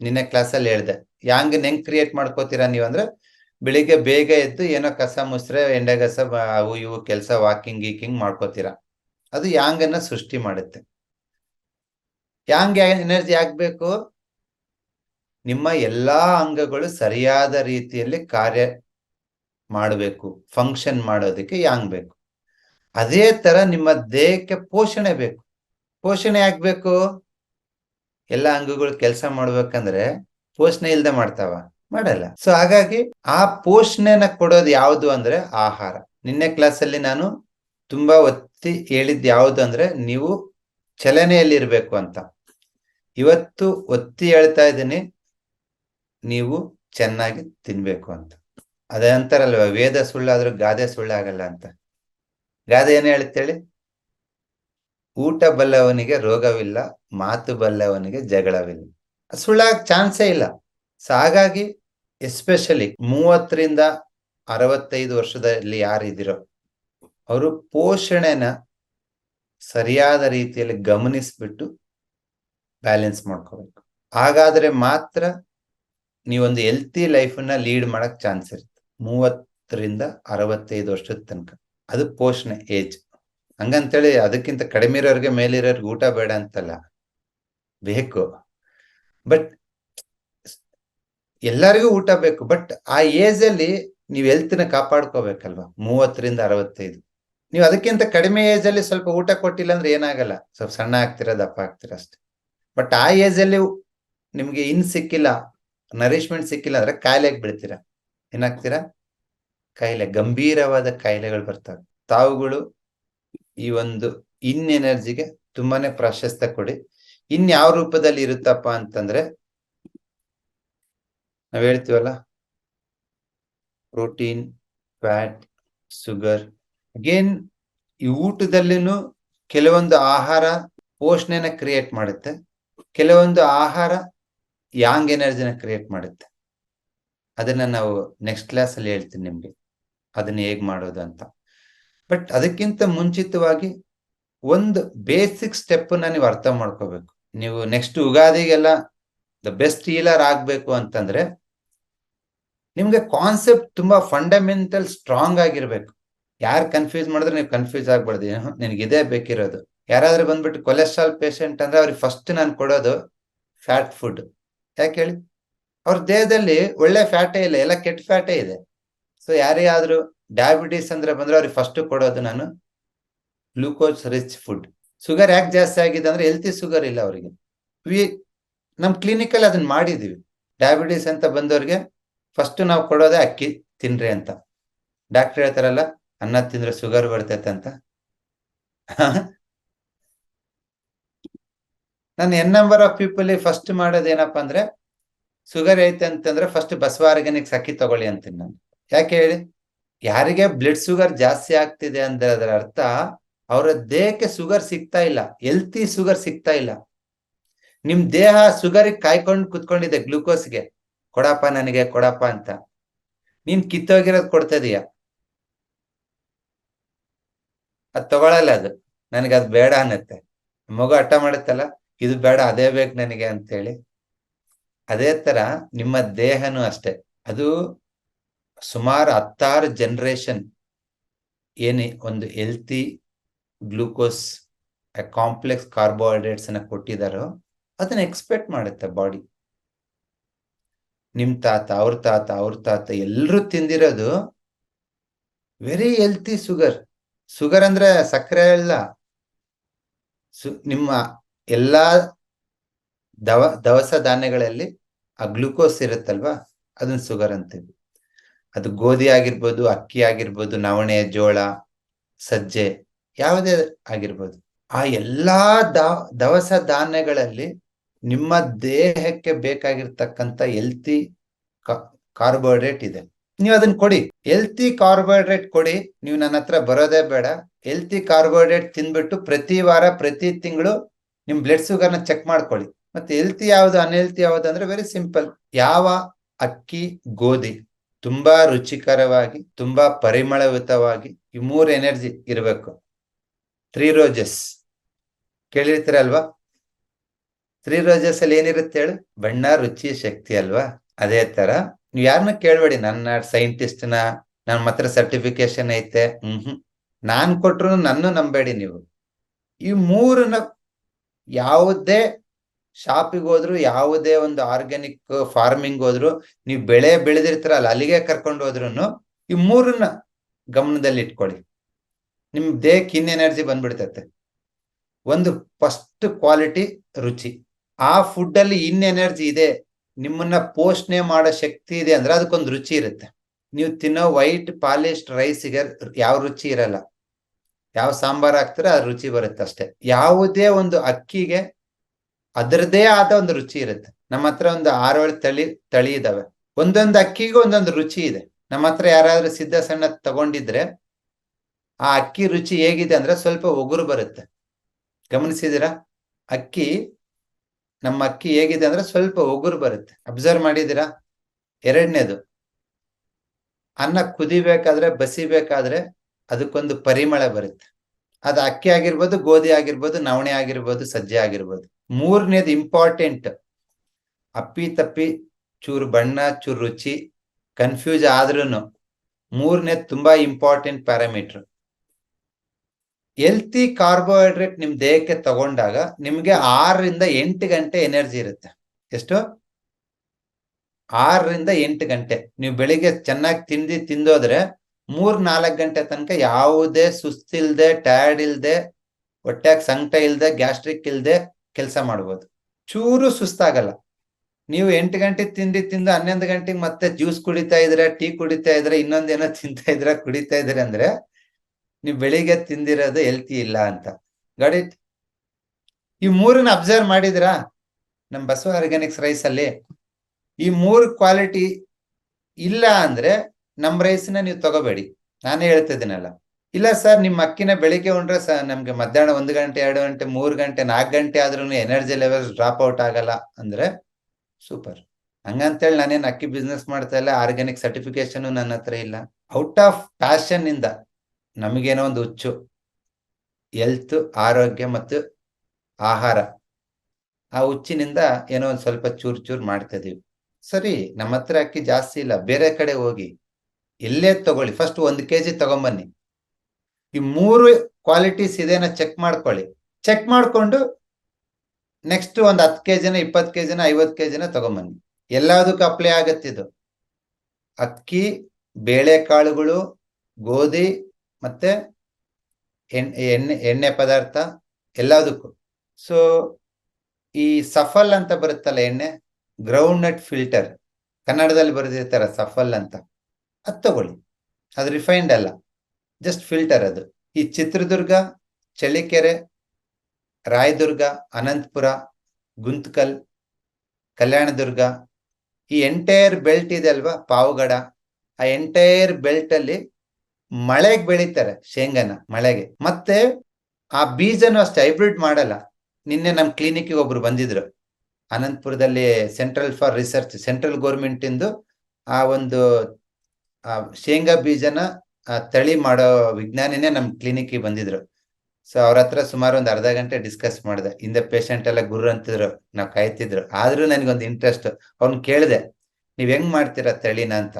ನಿನ್ನೆ ಕ್ಲಾಸಲ್ಲಿ ಹೇಳ್ದೆ. ಯಾಂಗ್ ನೆಂಗ್ ಕ್ರಿಯೇಟ್ ಮಾಡ್ಕೋತೀರಾ ನೀವಂದ್ರೆ, ಬೆಳಿಗ್ಗೆ ಬೇಗ ಎದ್ದು ಏನೋ ಕಸ ಮುಸ್ರೆ ಎಂಡೆಗಸ ಅವು ಇವು ಕೆಲಸ ವಾಕಿಂಗ್ ಗೀಕಿಂಗ್ ಮಾಡ್ಕೋತೀರಾ. ಅದು ಯಾಂಗ್ ಅನ್ನ ಸೃಷ್ಟಿ ಮಾಡುತ್ತೆ. ಯಾಂಗ್ ಎನರ್ಜಿ ಆಗ್ಬೇಕು? ನಿಮ್ಮ ಎಲ್ಲಾ ಅಂಗಗಳು ಸರಿಯಾದ ರೀತಿಯಲ್ಲಿ ಕಾರ್ಯ ಮಾಡಬೇಕು ಫಂಕ್ಷನ್ ಮಾಡೋದಕ್ಕೆ ಯಾಂಗ್ ಬೇಕು. ಅದೇ ತರ ನಿಮ್ಮ ದೇಹಕ್ಕೆ ಪೋಷಣೆ ಬೇಕು. ಪೋಷಣೆ ಆಗ್ಬೇಕು ಎಲ್ಲ ಅಂಗಗಳು ಕೆಲಸ ಮಾಡ್ಬೇಕಂದ್ರೆ ಪೋಷಣೆ ಇಲ್ದೆ ಮಾಡ್ತಾವ? ಮಾಡಲ್ಲ. ಸೊ ಹಾಗಾಗಿ ಆ ಪೋಷಣೆನ ಕೊಡೋದು ಯಾವುದು ಅಂದ್ರೆ ಆಹಾರ. ನಿನ್ನೆ ಕ್ಲಾಸಲ್ಲಿ ನಾನು ತುಂಬಾ ಒತ್ತಿ ಹೇಳಿದ್ ಯಾವುದು ಅಂದ್ರೆ ನೀವು ಚಲನೆಯಲ್ಲಿರ್ಬೇಕು ಅಂತ. ಇವತ್ತು ಒತ್ತಿ ಹೇಳ್ತಾ ಇದ್ದೀನಿ, ನೀವು ಚೆನ್ನಾಗಿ ತಿನ್ಬೇಕು ಅಂತ. ಅದೇ ಅಂತಾರಲ್ವ, ವೇದ ಸುಳ್ಳಾದ್ರೂ ಗಾದೆ ಸುಳ್ಳಾಗಲ್ಲ ಅಂತ. ಗಾದೆ ಏನ್ ಹೇಳುತ್ತೇಳಿ ಊಟ ಬಲ್ಲವನಿಗೆ ರೋಗವಿಲ್ಲ, ಮಾತು ಬಲ್ಲವನಿಗೆ ಜಗಳವಿಲ್ಲ. ಸುಳ್ಳಾಗ ಚಾನ್ಸೇ ಇಲ್ಲ. ಸೊ ಹಾಗಾಗಿ ಎಸ್ಪೆಷಲಿ ಮೂವತ್ತರಿಂದ ಅರವತ್ತೈದು ವರ್ಷದಲ್ಲಿ ಯಾರಿದಿರೋ ಅವರು ಪೋಷಣೆನ ಸರಿಯಾದ ರೀತಿಯಲ್ಲಿ ಗಮನಿಸ್ಬಿಟ್ಟು ಬ್ಯಾಲೆನ್ಸ್ ಮಾಡ್ಕೋಬೇಕು. ಹಾಗಾದ್ರೆ ಮಾತ್ರ ನೀವೊಂದು ಹೆಲ್ತಿ ಲೈಫನ್ನ ಲೀಡ್ ಮಾಡಕ್ ಚಾನ್ಸ್ ಇರುತ್ತೆ. ಮೂವತ್ತರಿಂದ ಅರವತ್ತೈದು ವರ್ಷದ ತನಕ. ಅದು ಪೋಷಣೆ ಏಜ್ ಹಂಗಂತೇಳಿ ಅದಕ್ಕಿಂತ ಕಡಿಮೆ ಇರೋರಿಗೆ ಮೇಲಿರೋರಿಗೆ ಊಟ ಬೇಡ ಅಂತಲ್ಲ. ಬೇಕು. ಬಟ್ ಎಲ್ಲರಿಗೂ ಊಟ ಬೇಕು. ಬಟ್ ಆ ಏಜ್ ಅಲ್ಲಿ ನೀವು ಹೆಲ್ತ್ನ ಕಾಪಾಡ್ಕೋಬೇಕಲ್ವಾ? ಮೂವತ್ತರಿಂದ ಅರವತ್ತೈದು. ನೀವು ಅದಕ್ಕಿಂತ ಕಡಿಮೆ ಏಜ್ ಅಲ್ಲಿ ಸ್ವಲ್ಪ ಊಟ ಕೊಟ್ಟಿಲ್ಲ ಅಂದ್ರೆ ಏನಾಗಲ್ಲ. ಸ್ವಲ್ಪ ಸಣ್ಣ ಆಗ್ತೀರಾ, ದಪ್ಪ ಆಗ್ತಿರ ಅಷ್ಟೆ. ಬಟ್ ಆ ಏಜ್ ಅಲ್ಲಿ ನಿಮ್ಗೆ ಇನ್ ಸಿಕ್ಕಿಲ್ಲ ನರಿಶ್ಮೆಂಟ್ ಸಿಕ್ಕಿಲ್ಲ ಅಂದ್ರೆ ಕಾಯಿಲೆಗೆ ಬೀಳ್ತೀರಾ? ಏನಾಗ್ತೀರಾ? ಕಾಯಿಲೆ, ಗಂಭೀರವಾದ ಕಾಯಿಲೆಗಳು ಬರ್ತವೆ. ತಾವುಗಳು ಈ ಒಂದು ಇನ್ ಎನರ್ಜಿಗೆ ತುಂಬಾನೇ ಪ್ರಾಶಸ್ತ್ಯ ಕೊಡಿ. ಇನ್ ಯಾವ ರೂಪದಲ್ಲಿ ಇರುತ್ತಪ್ಪ ಅಂತಂದ್ರೆ, ನಾವ್ ಹೇಳ್ತೀವಲ್ಲ? ಪ್ರೋಟೀನ್ ಫ್ಯಾಟ್ ಶುಗರ್ ಅಗೇನ್ ಈ ಊಟದಲ್ಲಿನು ಕೆಲವೊಂದು ಆಹಾರ ಪೋಷಣೆನ ಕ್ರಿಯೇಟ್ ಮಾಡುತ್ತೆ. ಕೆಲವೊಂದು ಆಹಾರ ಯಾಂಗ್ ಎನರ್ಜಿನ ಕ್ರಿಯೇಟ್ ಮಾಡುತ್ತೆ. ಅದನ್ನ ನಾವು ನೆಕ್ಸ್ಟ್ ಕ್ಲಾಸ್ ಅಲ್ಲಿ ಹೇಳ್ತೀನಿ ನಿಮ್ಗೆ. ಅದನ್ನ ಹೇಗ್ ಮಾಡೋದು ಅಂತ. ಬಟ್ ಅದಕ್ಕಿಂತ ಮುಂಚಿತವಾಗಿ ಒಂದು ಬೇಸಿಕ್ ಸ್ಟೆಪ್ ನೀವು ಅರ್ಥ ಮಾಡ್ಕೋಬೇಕು. ನೀವು ನೆಕ್ಸ್ಟ್ ಯುಗಾದಿಗೆಲ್ಲ ದ ಬೆಸ್ಟ್ ಹೀಲರ್ ಆಗ್ಬೇಕು ಅಂತಂದ್ರೆ ನಿಮ್ಗೆ ಕಾನ್ಸೆಪ್ಟ್ ತುಂಬಾ ಫಂಡಮೆಂಟಲ್ ಸ್ಟ್ರಾಂಗ್ ಆಗಿರ್ಬೇಕು. ಯಾರು ಕನ್ಫ್ಯೂಸ್ ಮಾಡಿದ್ರೆ ನೀವು ಕನ್ಫ್ಯೂಸ್ ಆಗ್ಬಾರ್ದು. ನಿನ್ಗೆ ಇದೇ ಬೇಕಿರೋದು. ಯಾರಾದ್ರೂ ಬಂದ್ಬಿಟ್ಟು ಕೊಲೆಸ್ಟ್ರಾಲ್ ಪೇಷಂಟ್ ಅಂದ್ರೆ ಅವ್ರಿಗೆ ಫಸ್ಟ್ ನಾನು ಕೊಡೋದು ಫ್ಯಾಟ್ ಫುಡ್ ಯಾಕೆ ಹೇಳಿ? ಅವ್ರ ದೇಹದಲ್ಲಿ ಒಳ್ಳೆ ಫ್ಯಾಟೇ ಇಲ್ಲ, ಎಲ್ಲ ಕೆಟ್ಟ ಫ್ಯಾಟೇ ಇದೆ. ಸೊ ಯಾರೇ ಆದ್ರೂ ಡಯಾಬಿಟೀಸ್ ಅಂದ್ರೆ ಬಂದ್ರೆ ಅವ್ರಿಗೆ ಫಸ್ಟ್ ಕೊಡೋದು ನಾನು ಗ್ಲೂಕೋಸ್ ರಿಚ್ ಫುಡ್ ಶುಗರ್ ಯಾಕೆ ಜಾಸ್ತಿ ಆಗಿದೆ ಅಂದ್ರೆ ಹೆಲ್ತಿ ಶುಗರ್ ಇಲ್ಲ ಅವರಿಗೆ. ವಿ ಕ್ಲಿನಿಕ್ ಅಲ್ಲಿ ಅದನ್ನ ಮಾಡಿದೀವಿ. ಡಯಾಬಿಟೀಸ್ ಅಂತ ಬಂದವ್ರಿಗೆ ಫಸ್ಟ್ ನಾವು ಕೊಡೋದೇ ಅಕ್ಕಿ ತಿನ್ರಿ ಅಂತ. ಡಾಕ್ಟರ್ ಹೇಳ್ತಾರಲ್ಲ, ಅನ್ನ ತಿಂದ್ರೆ ಶುಗರ್ ಬರ್ತೈತೆ ಅಂತ. ನಾನು N number of people first ಮಾಡೋದು ಏನಪ್ಪಾ ಅಂದ್ರೆ ಶುಗರ್ ಐತೆ ಅಂತಂದ್ರೆ ಫಸ್ಟ್ ಬಸವ ಆರ್ಗ್ಯಾನಿಕ್ಸ್ ಅಕ್ಕಿ ತಗೊಳ್ಳಿ ಅಂತೀನಿ ನಾನು. ಯಾಕೆ ಹೇಳಿ? ಯಾರಿಗೆ ಬ್ಲಡ್ ಶುಗರ್ ಜಾಸ್ತಿ ಆಗ್ತಿದೆ ಅಂದ್ರೆ ಅದರ ಅರ್ಥ ಅವರ ದೇಹಕ್ಕೆ ಶುಗರ್ ಸಿಗ್ತಾ ಇಲ್ಲ ಹೆಲ್ತಿ ಶುಗರ್ ಸಿಗ್ತಾ ಇಲ್ಲ. ನಿಮ್ ದೇಹ ಶುಗರ್ ಕಾಯ್ಕೊಂಡು ಕುತ್ಕೊಂಡಿದೆ ಗ್ಲೂಕೋಸ್ಗೆ ಕೊಡಪ್ಪ ನನಗೆ, ಕೊಡಪ್ಪ ಅಂತ. ನೀನ್ ಕಿತ್ತೋಗಿರೋದ್ ಕೊಡ್ತಾ ಇದೀಯ ಅದ್ ತಗೊಳಲ್ಲ ಅದು. ನನಗೆ ಅದ್ ಬೇಡ ಅನ್ನತ್ತೆ. ಮಗು ಹಠ ಮಾಡುತ್ತಲ್ಲ, ಇದು ಬೇಡ, ಅದೇ ಬೇಕು ನನಗೆ ಅಂತೇಳಿ. ಅದೇ ತರ ನಿಮ್ಮ ದೇಹನೂ ಅಷ್ಟೇ. ಅದು ಸುಮಾರು ಹತ್ತಾರು ಜನರೇಷನ್ ಏನೇ ಒಂದು ಹೆಲ್ತಿ ಗ್ಲೂಕೋಸ್ ಕಾಂಪ್ಲೆಕ್ಸ್ ಕಾರ್ಬೋಹೈಡ್ರೇಟ್ಸ್ ಅನ್ನ ಕೊಟ್ಟಿದಾರೋ ಅದನ್ನ ಎಕ್ಸ್ಪೆಕ್ಟ್ ಮಾಡುತ್ತೆ ಬಾಡಿ ನಿಮ್ ತಾತ, ಅವ್ರ ತಾತ ಅವ್ರ ತಾತ ಎಲ್ರು ತಿಂದಿರೋದು ವೆರಿ ಹೆಲ್ತಿ ಸುಗರ್ ಸುಗರ್ ಅಂದ್ರೆ ಸಕ್ಕರೆ, ಅಲ್ಲ. ಸು, ನಿಮ್ಮ ಎಲ್ಲಾ ದವ, ದವಸ ಧಾನ್ಯಗಳಲ್ಲಿ ಆ ಗ್ಲೂಕೋಸ್ ಇರುತ್ತಲ್ವಾ? ಅದನ್ನ ಸುಗರ್ ಅಂತೀವಿ. ಅದು ಗೋಧಿ ಆಗಿರ್ಬೋದು, ಅಕ್ಕಿ ಆಗಿರ್ಬೋದು, ನವಣೆ, ಜೋಳ, ಸಜ್ಜೆ ಯಾವುದೇ ಆಗಿರ್ಬೋದು. ಆ ಎಲ್ಲಾ ದವಸ ಧಾನ್ಯಗಳಲ್ಲಿ ನಿಮ್ಮ ದೇಹಕ್ಕೆ ಬೇಕಾಗಿರ್ತಕ್ಕಂಥ ಹೆಲ್ತಿ ಕಾರ್ಬೋಹೈಡ್ರೇಟ್ ಇದೆ. ನೀವು ಅದನ್ನ ಕೊಡಿ. ಹೆಲ್ತಿ ಕಾರ್ಬೋಹೈಡ್ರೇಟ್ ಕೊಡಿ. ನೀವು ನನ್ನ ಹತ್ರ ಬರೋದೇ ಬೇಡ. ಹೆಲ್ತಿ ಕಾರ್ಬೋಹೈಡ್ರೇಟ್ ತಿನ್ಬಿಟ್ಟು ಪ್ರತಿ ವಾರ, ಪ್ರತಿ ತಿಂಗಳು ನಿಮ್ ಬ್ಲಡ್ ಶುಗರ್ನ ಚೆಕ್ ಮಾಡ್ಕೊಳ್ಳಿ. ಮತ್ತೆ ಹೆಲ್ತಿ ಯಾವ್ದು ಅನ್ಹೆಲ್ತಿ ಯಾವ್ದು ಅಂದ್ರೆ ವೆರಿ ಸಿಂಪಲ್ ಯಾವ ಅಕ್ಕಿ, ಗೋಧಿ ತುಂಬಾ ರುಚಿಕರವಾಗಿ, ತುಂಬಾ ಪರಿಮಳಯುತವಾಗಿ ಈ ಮೂರು ಎನರ್ಜಿ ಇರಬೇಕು. ತ್ರೀ ರೋಜಸ್ ಕೇಳಿರ್ತೀರಲ್ವಾ? ತ್ರೀ ರೋಜಸ್ ಅಲ್ಲಿ ಏನಿರುತ್ತೆ ಹೇಳು? ಬಣ್ಣ, ರುಚಿ, ಶಕ್ತಿ ಅಲ್ವಾ? ಅದೇ ತರ ನೀವು ಯಾರನ್ನ ಕೇಳ್ಬೇಡಿ. ನನ್ನ ಸೈಂಟಿಸ್ಟ್ನ ನನ್ನ ಮಾತ್ರ ಸರ್ಟಿಫಿಕೇಶನ್ ಐತೆ. ಹ್ಮ್ ಹ್ಮ್ ನಾನ್ ಕೊಟ್ರು ನನ್ನ ನಂಬೇಡಿ ನೀವು. ಈ ಮೂರನ್ನ ಯಾವುದೇ ಶಾಪಿಗೆ ಹೋದ್ರು, ಯಾವುದೇ ಒಂದು ಆರ್ಗ್ಯಾನಿಕ್ ಫಾರ್ಮಿಂಗ್ ಹೋದ್ರು, ನೀವು ಬೆಳೆ ಬೆಳೆದಿರ್ತೀರಲ್ಲ, ಅಲ್ಲಿಗೆ ಕರ್ಕೊಂಡು ಹೋದ್ರು ಈ ಮೂರನ್ನ ಗಮನದಲ್ಲಿ ಇಟ್ಕೊಳ್ಳಿ. ನಿಮ್ ದೇಹಕ್ಕೆ ಇನ್ ಎನರ್ಜಿ ಬಂದ್ಬಿಡ್ತೈತೆ. ಒಂದು ಫಸ್ಟ್ ಕ್ವಾಲಿಟಿ ರುಚಿ. ಆ ಫುಡ್ ಅಲ್ಲಿ ಇನ್ ಎನರ್ಜಿ ಇದೆ, ನಿಮ್ಮನ್ನ ಪೋಷಣೆ ಮಾಡೋ ಶಕ್ತಿ ಇದೆ ಅಂದ್ರೆ ಅದಕ್ಕೊಂದು ರುಚಿ ಇರುತ್ತೆ. ನೀವು ತಿನ್ನೋ ವೈಟ್ ಪಾಲಿಶ್ಡ್ ರೈಸ್ಗೆ ಯಾವ ರುಚಿ ಇರಲ್ಲ. ಯಾವ ಸಾಂಬಾರ್ ಹಾಕ್ತೀರ ಆ ರುಚಿ ಬರುತ್ತೆ ಅಷ್ಟೇ. ಯಾವುದೇ ಒಂದು ಅಕ್ಕಿಗೆ ಅದರದೇ ಆದ ಒಂದು ರುಚಿ ಇರುತ್ತೆ. ನಮ್ಮ ಹತ್ರ ಒಂದು ಆರೇಳು ತಳಿ ತಳಿ ಇದಾವೆ. ಒಂದೊಂದು ಅಕ್ಕಿಗೂ ಒಂದೊಂದು ರುಚಿ ಇದೆ. ನಮ್ಮ ಹತ್ರ ಯಾರಾದ್ರೂ ಸಿದ್ಧ ಸಣ್ಣ ತಗೊಂಡಿದ್ರೆ ಆ ಅಕ್ಕಿ ರುಚಿ ಹೇಗಿದೆ ಅಂದ್ರೆ ಸ್ವಲ್ಪ ಉಗುರು ಬರುತ್ತೆ. ಗಮನಿಸಿದಿರಾ ಅಕ್ಕಿ, ನಮ್ಮ ಅಕ್ಕಿ ಹೇಗಿದೆ ಅಂದ್ರೆ ಸ್ವಲ್ಪ ಒಗುರು ಬರುತ್ತೆ. ಅಬ್ಸರ್ವ್ ಮಾಡಿದಿರಾ ಎರಡನೇದು, ಅನ್ನ ಕುದಿಬೇಕಾದ್ರೆ, ಬಸಿಬೇಕಾದ್ರೆ ಅದಕ್ಕೊಂದು ಪರಿಮಳ ಬರುತ್ತೆ. ಅದು ಅಕ್ಕಿ ಆಗಿರ್ಬೋದು, ಗೋಧಿ ಆಗಿರ್ಬೋದು, ನವಣೆ ಆಗಿರ್ಬೋದು, ಸಜ್ಜೆ ಆಗಿರ್ಬೋದು. ಮೂರನೇದು ಇಂಪಾರ್ಟೆಂಟ್ ಅಪ್ಪಿ ತಪ್ಪಿ, ಚೂರು ಬಣ್ಣ, ಚೂರು ರುಚಿ ಕನ್ಫ್ಯೂಸ್ ಆದ್ರೂನು ಮೂರನೇದು ತುಂಬಾ ಇಂಪಾರ್ಟೆಂಟ್ ಪ್ಯಾರಾಮೀಟರ್ ಹೆಲ್ತಿ ಕಾರ್ಬೋಹೈಡ್ರೇಟ್ ನಿಮ್ ದೇಹಕ್ಕೆ ತಗೊಂಡಾಗ ನಿಮ್ಗೆ ಆರರಿಂದ ಎಂಟು ಗಂಟೆ ಎನರ್ಜಿ ಇರುತ್ತೆ. ಎಷ್ಟು? ಆರರಿಂದ ಎಂಟು ಗಂಟೆ. ನೀವು ಬೆಳಿಗ್ಗೆ ಚೆನ್ನಾಗಿ ತಿಂದು, ತಿಂದೋದ್ರೆ ಮೂರ್ ನಾಲ್ಕು ಗಂಟೆ ತನಕ ಯಾವುದೇ ಸುಸ್ತಿಲ್ದೆ ಟಯರ್ಡ್ ಇಲ್ದೆ ಹೊಟ್ಟೆಗೆ ಸಂಕಟ ಇಲ್ದೆ ಗ್ಯಾಸ್ಟ್ರಿಕ್ ಇಲ್ದೆ ಕೆಲಸ ಮಾಡ್ಬೋದು. ಚೂರು ಸುಸ್ತಾಗಲ್ಲ. ನೀವು ಎಂಟು ಗಂಟೆ ತಿಂಡಿ ತಿಂದು ಹನ್ನೊಂದು ಗಂಟೆಗೆ ಮತ್ತೆ ಜ್ಯೂಸ್ ಕುಡಿತಾ ಇದ್ರೆ, ಟೀ ಕುಡಿತಾ ಇದ್ರೆ ಇನ್ನೊಂದೇನೋ ತಿಂತಾ ಇದ್ರೆ, ಕುಡಿತಾ ಇದ್ರೆ ಅಂದ್ರೆ ನೀವು ಬೆಳಿಗ್ಗೆ ತಿಂದಿರೋದು ಹೆಲ್ತಿ ಇಲ್ಲ ಅಂತ. ಗಾಡಿಟ್ ಈ ಮೂರನ್ನ ಅಬ್ಸರ್ವ್ ಮಾಡಿದ್ರಾ? ನಮ್ ಬಸವ ಆರ್ಗ್ಯಾನಿಕ್ಸ್ ರೈಸ್ ಅಲ್ಲಿ. ಈ ಮೂರು ಕ್ವಾಲಿಟಿ ಇಲ್ಲ ಅಂದ್ರೆ ನಮ್ ರೈಸ್ನ ನೀವು ತಗೋಬೇಡಿ. ನಾನೇ ಹೇಳ್ತಿದ್ದೀನಲ್ಲ ಇಲ್ಲ ಸರ್, ನಿಮ್ಮ ಅಕ್ಕಿನ ಬೆಳಿಗ್ಗೆ ಉಂಡ್ರೆ ಸರ್ ನಮ್ಗೆ ಮಧ್ಯಾಹ್ನ ಒಂದು ಗಂಟೆ, ಎರಡು ಗಂಟೆ, ಮೂರು ಗಂಟೆ, ನಾಲ್ಕು ಗಂಟೆ ಆದ್ರೂ ಎನರ್ಜಿ ಲೆವೆಲ್ ಡ್ರಾಪ್ ಔಟ್ ಆಗಲ್ಲ. ಅಂದ್ರೆ ಸೂಪರ್ ಹಂಗಂತೇಳಿ ನಾನೇನು ಅಕ್ಕಿ ಬಿಸ್ನೆಸ್ ಮಾಡ್ತಾ ಇಲ್ಲ ಆರ್ಗ್ಯಾನಿಕ್ ಸರ್ಟಿಫಿಕೇಶನ್ ನನ್ನ ಹತ್ರ ಇಲ್ಲ. ಔಟ್ ಆಫ್ ಪ್ಯಾಷನ್ ಇಂದ ನಮಗೇನೋ ಒಂದು ಹುಚ್ಚು ಹೆಲ್ತ್ ಆರೋಗ್ಯ ಮತ್ತು ಆಹಾರ, ಆ ಹುಚ್ಚಿನಿಂದ ಏನೋ ಒಂದು ಸ್ವಲ್ಪ ಚೂರು ಚೂರು ಮಾಡ್ತಾ ಇದೀವಿ. ಸರಿ, ನಮ್ಮ ಹತ್ರ ಅಕ್ಕಿ ಜಾಸ್ತಿ ಇಲ್ಲ, ಬೇರೆ ಕಡೆ ಹೋಗಿ ಎಲ್ಲೇ ತಗೊಳ್ಳಿ ಫಸ್ಟ್ ಒಂದು ಕೆ ಜಿ ತಗೊಂಬನ್ನಿ. ಈ ಮೂರು ಕ್ವಾಲಿಟೀಸ್ ಇದೇನ ಚೆಕ್ ಮಾಡ್ಕೊಳ್ಳಿ. ಚೆಕ್ ಮಾಡ್ಕೊಂಡು ನೆಕ್ಸ್ಟ್ ಒಂದು ಹತ್ತು ಕೆ ಜಿನ ಇಪ್ಪತ್ತು ಕೆ ಜಿನ ಐವತ್ತು ಕೆ ಜಿನ ತಗೊಂಬನ್ನಿ. ಎಲ್ಲದಕ್ಕೂ ಅಪ್ಲೈ ಆಗತ್ತಿದು ಅಕ್ಕಿ, ಬೇಳೆಕಾಳುಗಳು, ಗೋಧಿ ಮತ್ತೆ ಎಣ್ಣೆ ಎಣ್ಣೆ ಪದಾರ್ಥ ಎಲ್ಲದಕ್ಕೂ. ಸೊ ಈ ಸಫಲ್ ಅಂತ ಬರುತ್ತಲ್ಲ ಎಣ್ಣೆ? ಗ್ರೌಂಡ್ ನಟ್ ಫಿಲ್ಟರ್ ಕನ್ನಡದಲ್ಲಿ ಬರೆದಿರ್ತಾರ ಸಫಲ್ ಅಂತ. ಅದು ತಗೊಳ್ಳಿ. ಅದು ರಿಫೈನ್ಡ್ ಅಲ್ಲ. ಜಸ್ಟ್ ಫಿಲ್ಟರ್ ಅದು. ಈ ಚಿತ್ರದುರ್ಗ, ಚಳ್ಳಕೆರೆ, ರಾಯದುರ್ಗ, ಅನಂತಪುರ, ಗುಂತಕಲ್, ಕಲ್ಯಾಣದುರ್ಗ, ಈ ಎಂಟೈರ್ ಬೆಲ್ಟ್ ಇದೆ ಅಲ್ವಾ, ಪಾವಗಡ. ಆ ಎಂಟೈರ್ ಬೆಲ್ಟ್ ಅಲ್ಲಿ ಮಳೆಗೆ ಬೆಳೀತಾರೆ, ಶೇಂಗನ ಮಳೆಗೆ. ಮತ್ತೆ ಆ ಬೀಜನು ಅಷ್ಟು ಹೈಬ್ರಿಡ್ ಮಾಡಲ್ಲ. ನಿನ್ನೆ ನಮ್ಮ ಕ್ಲಿನಿಕ್ಗೆ ಒಬ್ರು ಬಂದಿದ್ರು. ಅನಂತಪುರದಲ್ಲಿ central for research central government ಇಂದು ಆ ಒಂದು ಶೇಂಗಾ ಬೀಜನ ತಳಿ ಮಾಡೋ ವಿಜ್ಞಾನಿನೇ ನಮ್ಮ ಕ್ಲಿನಿಕ್ಗೆ ಬಂದಿದ್ರು. ಸೊ ಅವ್ರ ಹತ್ರ ಸುಮಾರು ಒಂದು ಅರ್ಧ ಗಂಟೆ ಡಿಸ್ಕಸ್ ಮಾಡಿದೆ. ಇಂದ ಪೇಷಂಟ್ ಎಲ್ಲ ಗುರು ಅಂತಿದ್ರು, ನಾವು ಕಾಯ್ತಿದ್ರು. ಆದ್ರೂ ನನಗೊಂದು ಇಂಟ್ರೆಸ್ಟ್ ಅವ್ನ್ ಕೇಳಿದೆ, ನೀವ್ ಹೆಂಗ್ ಮಾಡ್ತೀರಾ ತಳಿನ ಅಂತ?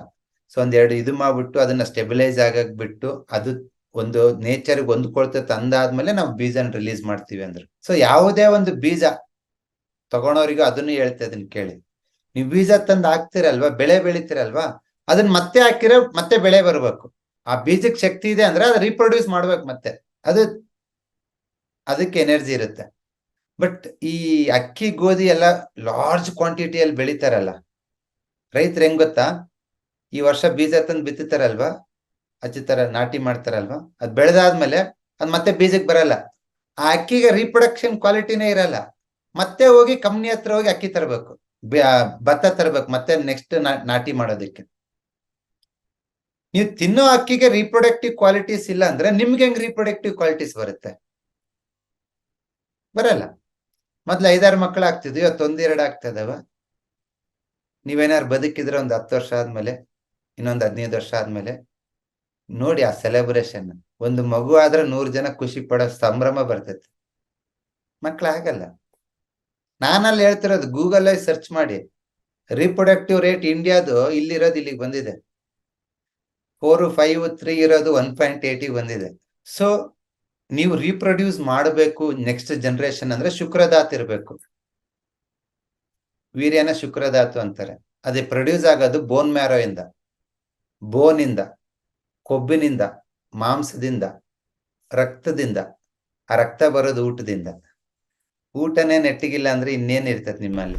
ಸೊ ಒಂದ್ ಎರಡು ಇದು ಮಾಡ್ಬಿಟ್ಟು ಅದನ್ನ ಸ್ಟೆಬಿಲೈಸ್ ಆಗಕ್ ಬಿಟ್ಟು ಅದು ಒಂದು ನೇಚರ್ ಹೊಂದ್ಕೊಳ್ತ ತಂದಾದ್ಮೇಲೆ ನಾವು ಬೀಜನ ರಿಲೀಸ್ ಮಾಡ್ತೀವಿ ಅಂದ್ರು. ಸೊ ಯಾವುದೇ ಒಂದು ಬೀಜ ತಗೊಳೋರಿಗೂ ಅದನ್ನು ಹೇಳ್ತಾ ಅದನ್ನ ಕೇಳಿ. ನೀವು ಬೀಜ ತಂದು ಹಾಕ್ತಿರಲ್ವಾ, ಬೆಳೆ ಬೆಳಿತಿರಲ್ವಾ ಅದನ್ನ ಮತ್ತೆ ಹಾಕಿರೋ ಮತ್ತೆ ಬೆಳೆ ಬರ್ಬೇಕು. ಆ ಬೀಜಕ್ಕೆ ಶಕ್ತಿ ಇದೆ ಅಂದ್ರೆ ಅದು ರೀಪ್ರೊಡ್ಯೂಸ್ ಮಾಡ್ಬೇಕು ಮತ್ತೆ. ಅದು ಅದಕ್ಕೆ ಎನರ್ಜಿ ಇರುತ್ತೆ. ಬಟ್ ಈ ಅಕ್ಕಿ, ಗೋಧಿ ಎಲ್ಲ ಲಾರ್ಜ್ ಕ್ವಾಂಟಿಟಿಯಲ್ಲಿ ಬೆಳಿತಾರಲ್ಲ. ರೈತರು ಹೆಂಗ್ ಗೊತ್ತಾ? ಈ ವರ್ಷ ಬೀಜ ತಂದು ಬಿತ್ತುತ್ತಾರಲ್ವಾ ಹಚ್ಚುತ್ತಾರ ನಾಟಿ ಮಾಡ್ತಾರಲ್ವಾ? ಅದ್ ಬೆಳೆದಾದ್ಮೇಲೆ ಅದ್ ಮತ್ತೆ ಬೀಜಕ್ಕೆ ಬರಲ್ಲ. ಆ ಅಕ್ಕಿಗೆ ರೀಪ್ರೊಡಕ್ಷನ್ ಕ್ವಾಲಿಟಿನೇ ಇರಲ್ಲ. ಮತ್ತೆ ಹೋಗಿ ಕಂಪ್ನಿ ಹತ್ರ ಹೋಗಿ ಅಕ್ಕಿ ತರಬೇಕು. ಭತ್ತ ತರಬೇಕು ಮತ್ತೆ ನೆಕ್ಸ್ಟ್ ನಾಟಿ ಮಾಡೋದಕ್ಕೆ. ನೀವು ತಿನ್ನೋ ಅಕ್ಕಿಗೆ ರೀಪ್ರೊಡಕ್ಟಿವ್ ಕ್ವಾಲಿಟೀಸ್ ಇಲ್ಲ ಅಂದ್ರೆ ನಿಮ್ಗೆ ಹೆಂಗ್ ರೀಪ್ರೊಡಕ್ಟಿವ್ ಕ್ವಾಲಿಟೀಸ್ ಬರುತ್ತೆ? ಬರಲ್ಲ. ಮೊದ್ಲು ಐದಾರು ಮಕ್ಕಳು ಆಗ್ತಿದ್ವಿ, ಇವತ್ತು ಒಂದೆರಡು ಆಗ್ತದವ. ನೀವೇನಾರು ಬದುಕಿದ್ರೆ ಒಂದು ಹತ್ತು ವರ್ಷ ಆದ್ಮೇಲೆ, ಇನ್ನೊಂದು ಹದಿನೈದು ವರ್ಷ ಆದ್ಮೇಲೆ, ನೋಡಿ ಆ ಸೆಲೆಬ್ರೇಷನ್ ಒಂದು ಮಗು ಆದ್ರೆ ನೂರು ಜನ ಖುಷಿ ಪಡೋ ಸಂಭ್ರಮ ಬರ್ತೈತಿ. ಮಕ್ಳು ಆಗಲ್ಲ ನಾನಲ್ಲಿ ಹೇಳ್ತಿರೋದು ಗೂಗಲ್ ಸರ್ಚ್ ಮಾಡಿ. ರೀಪ್ರೊಡಕ್ಟಿವ್ ರೇಟ್ ಇಂಡಿಯಾದು ಇಲ್ಲಿರೋದು ಇಲ್ಲಿಗೆ ಬಂದಿದೆ. ಫೋರ್ ಫೈವ್ ತ್ರೀ ಇರೋದು ಒನ್ ಪಾಯಿಂಟ್ ಏಯ್ಟಿಗೆ ಬಂದಿದೆ. ಸೊ ನೀವು ರೀಪ್ರೊಡ್ಯೂಸ್ ಮಾಡಬೇಕು ನೆಕ್ಸ್ಟ್ ಜನರೇಷನ್ ಅಂದ್ರೆ ಶುಕ್ರದಾತ್ ಇರಬೇಕು. ವೀರ್ಯನ ಶುಕ್ರದಾತು ಅಂತಾರೆ. ಅದೇ ಪ್ರೊಡ್ಯೂಸ್ ಆಗೋದು ಬೋನ್ ಮ್ಯಾರೋ ಇಂದ. ಬೋನ್ ಇಂದ, ಕೊಬ್ಬಿನಿಂದ, ಮಾಂಸದಿಂದ, ರಕ್ತದಿಂದ. ಆ ರಕ್ತ ಬರೋದು ಊಟದಿಂದ. ಊಟನೇ ನೆಟ್ಟಿಗಿಲ್ಲ ಅಂದ್ರೆ ಇನ್ನೇನ್ ಇರ್ತದೆ ನಿಮ್ಮಲ್ಲಿ?